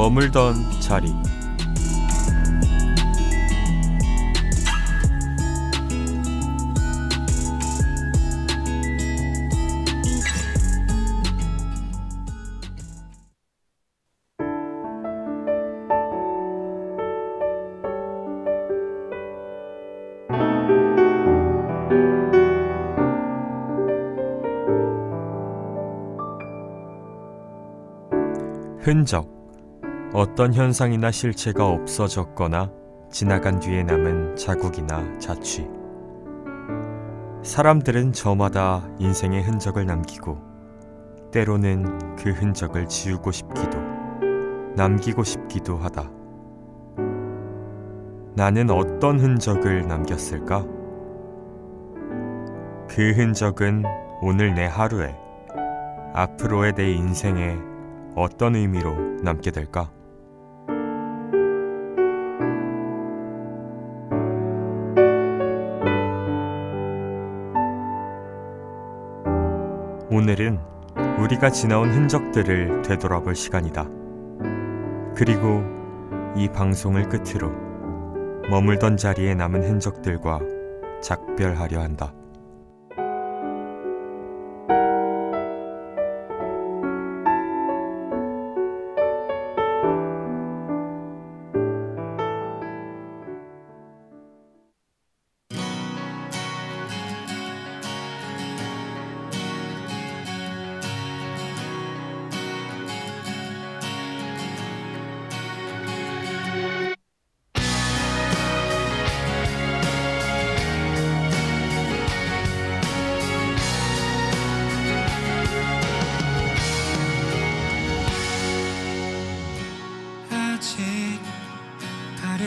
머물던 자리. 흔적 어떤 현상이나 실체가 없어졌거나 지나간 뒤에 남은 자국이나 자취 사람들은 저마다 인생의 흔적을 남기고 때로는 그 흔적을 지우고 싶기도 남기고 싶기도 하다. 나는 어떤 흔적을 남겼을까? 그 흔적은 오늘 내 하루에 앞으로의 내 인생에 어떤 의미로 남게 될까? 오늘은 우리가 지나온 흔적들을 되돌아볼 시간이다. 그리고 이 방송을 끝으로 머물던 자리에 남은 흔적들과 작별하려 한다.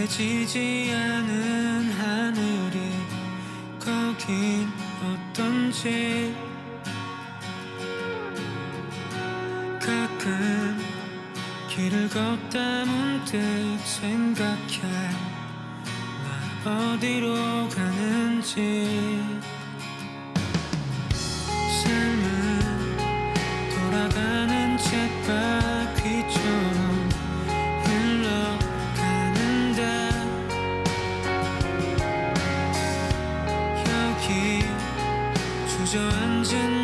가려지지 않은 하늘이 거긴 어떤지. 가끔 길을 걷다 문득 생각해 나 어디로 가는지 주저앉은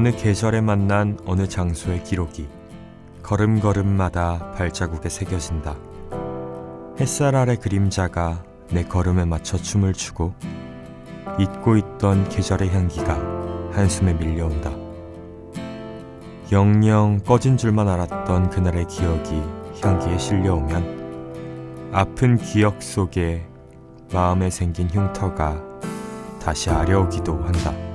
어느 계절에 만난 어느 장소의 기록이 걸음걸음마다 발자국에 새겨진다. 햇살 아래 그림자가 내 걸음에 맞춰 춤을 추고 잊고 있던 계절의 향기가 한숨에 밀려온다. 영영 꺼진 줄만 알았던 그날의 기억이 향기에 실려오면 아픈 기억 속에 마음에 생긴 흉터가 다시 아려오기도 한다.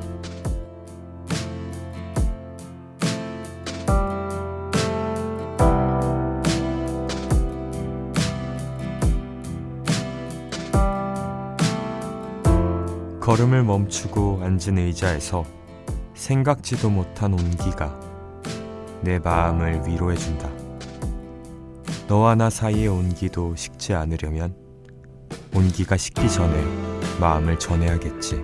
걸음을 멈추고 앉은 의자에서 생각지도 못한 온기가 내 마음을 위로해준다. 너와 나 사이의 온기도 식지 않으려면 온기가 식기 전에 마음을 전해야겠지.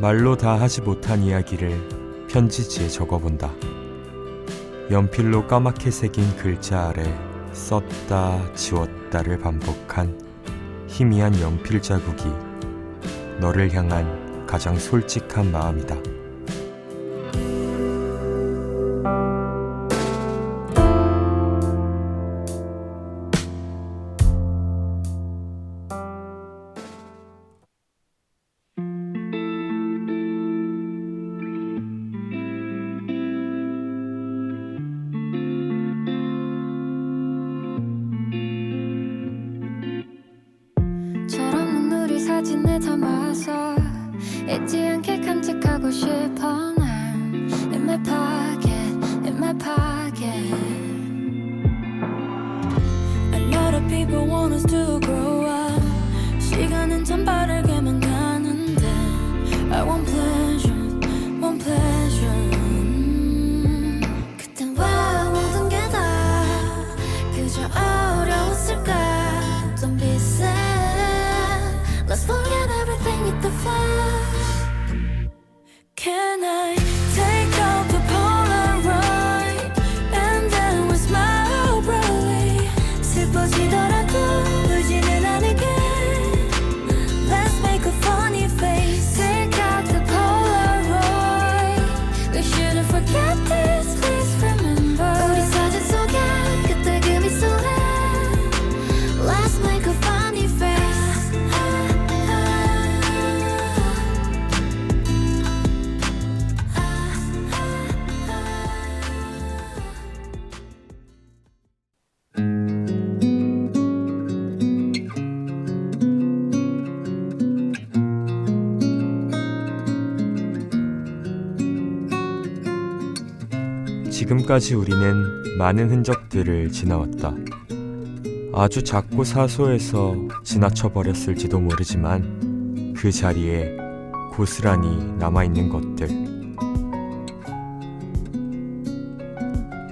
말로 다 하지 못한 이야기를 편지지에 적어본다. 연필로 까맣게 새긴 글자 아래 썼다 지웠다를 반복한 희미한 연필 자국이 너를 향한 가장 솔직한 마음이다. 간직하 지금까지 우리는 많은 흔적들을 지나왔다. 아주 작고 사소해서 지나쳐 버렸을지도 모르지만 그 자리에 고스란히 남아있는 것들.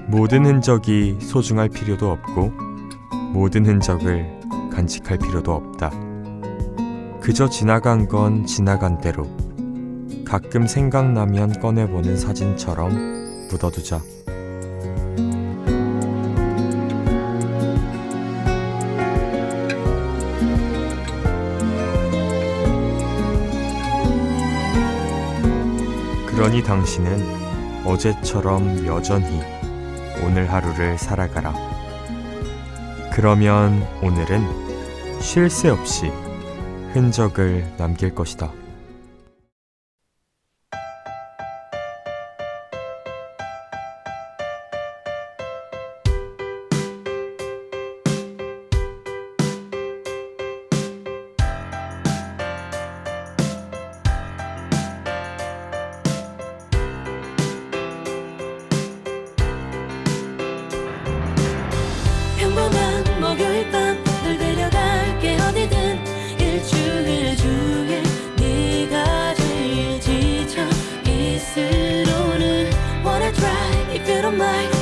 모든 흔적이 소중할 필요도 없고 모든 흔적을 간직할 필요도 없다. 그저 지나간 건 지나간 대로 가끔 생각나면 꺼내보는 사진처럼 묻어두자. 그러니 당신은 어제처럼 여전히 오늘 하루를 살아가라. 그러면 오늘은 쉴 새 없이 흔적을 남길 것이다. my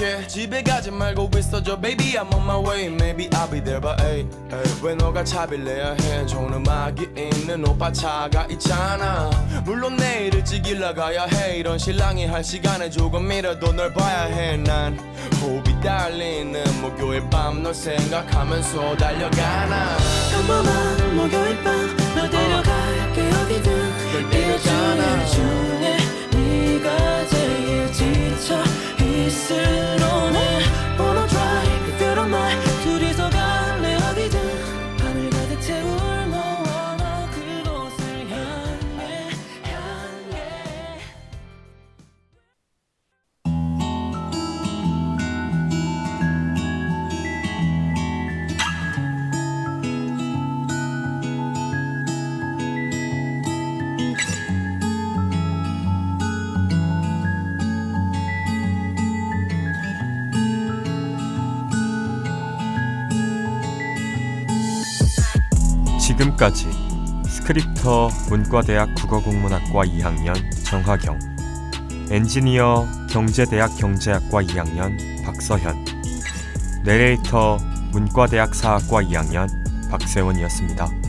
갈게 집에 가지 말고 있어줘 Baby. I'm on my way. Maybe I'll be there by 8왜 너가 내야 해? 좋은 음악이 있는 오빠 차가 있잖아. 물론 내일 일찍 일 나가야 해. 이런 신랑이 할 시간에 조금이라도 널 봐야 해난 호흡이 달리는 목요일 밤 널 생각하면서 달려가나. 평범한 목요일 밤널 데려갈게. 어디든 널 데려가나. 일주일 중에 네가 제일 지쳐 있으로는 Wanna try if you don't mind 지금까지 스크립터 문과대학 국어국문학과 2학년 정화경, 엔지니어 경제대학 경제학과 2학년 박서현, 내레이터 문과대학 사학과 2학년 박세원이었습니다.